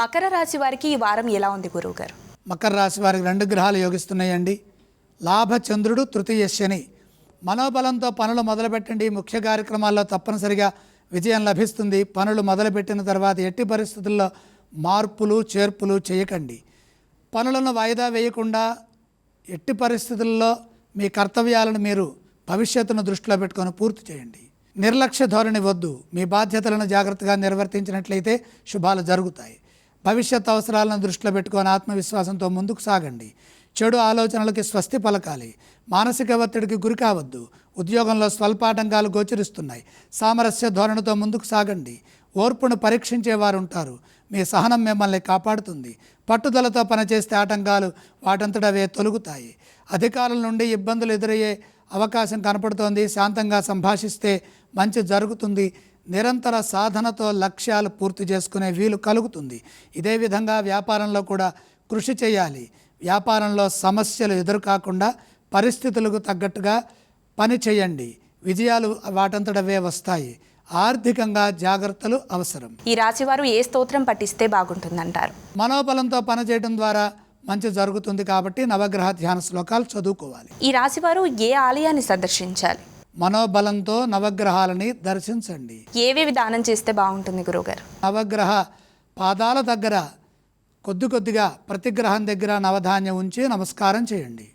మకర రాశి వారికి ఈ వారం ఎలా ఉంది గురువు గారు మకర రాశి వారికి రెండు గ్రహాలు యోగిస్తున్నాయండి. లాభచంద్రుడు తృతీయ శని. మనోబలంతో పనులు మొదలుపెట్టండి. ముఖ్య కార్యక్రమాల్లో తప్పనిసరిగా విజయం లభిస్తుంది. పనులు మొదలుపెట్టిన తర్వాత ఎట్టి పరిస్థితుల్లో మార్పులు చేర్పులు చేయకండి. పనులను వాయిదా వేయకుండా ఎట్టి పరిస్థితుల్లో మీ కర్తవ్యాలను మీరు భవిష్యత్తును దృష్టిలో పెట్టుకొని పూర్తి చేయండి. నిర్లక్ష్య ధోరణి వద్దు. మీ బాధ్యతలను జాగ్రత్తగా నిర్వర్తించినట్లయితే శుభాలు జరుగుతాయి. భవిష్యత్ అవసరాలను దృష్టిలో పెట్టుకొని ఆత్మవిశ్వాసంతో ముందుకు సాగండి. చెడు ఆలోచనలకి స్వస్తి పలకాలి. మానసిక ఒత్తిడికి గురి కావద్దు. ఉద్యోగంలో స్వల్పాటంకాలు గోచరిస్తున్నాయి. సామరస్య ధోరణితో ముందుకు సాగండి. ఓర్పును పరీక్షించేవారు ఉంటారు మీ సహనం మిమ్మల్ని కాపాడుతుంది. పట్టుదలతో పనిచేస్తే ఆటంకాలు వాటంతటవే తొలుగుతాయి. అధికారుల నుండి ఇబ్బందులు ఎదురయ్యే అవకాశం కనపడుతోంది. శాంతంగా సంభాషిస్తే మంచి జరుగుతుంది. నిరంతర సాధనతో లక్ష్యాలు పూర్తి చేసుకునే వీలు కలుగుతుంది. ఇదే విధంగా వ్యాపారంలో కూడా కృషి చేయాలి. వ్యాపారంలో సమస్యలు ఎదురుకాకుండా పరిస్థితులకు తగ్గట్టుగా పని చేయండి. విజయాలు వాటంతటవే వస్తాయి. ఆర్థికంగా జాగ్రత్తలు అవసరం. ఈ రాశి వారు ఏ స్తోత్రం పఠిస్తే బాగుంటుందంటారు? మనోబలంతో పనిచేయడం ద్వారా మంచి జరుగుతుంది కాబట్టి నవగ్రహ ధ్యాన శ్లోకాలు చదువుకోవాలి. ఈ రాశి వారు ఏ ఆలయాన్ని సందర్శించాలి? మనోబలంతో నవగ్రహాలని దర్శించండి. ఏవేవి దానం చేస్తే బాగుంటుంది గురువుగారు? నవగ్రహ పాదాల దగ్గర కొద్ది కొద్దిగా ప్రతి గ్రహం దగ్గర నవధాన్యం ఉంచి నమస్కారం చేయండి.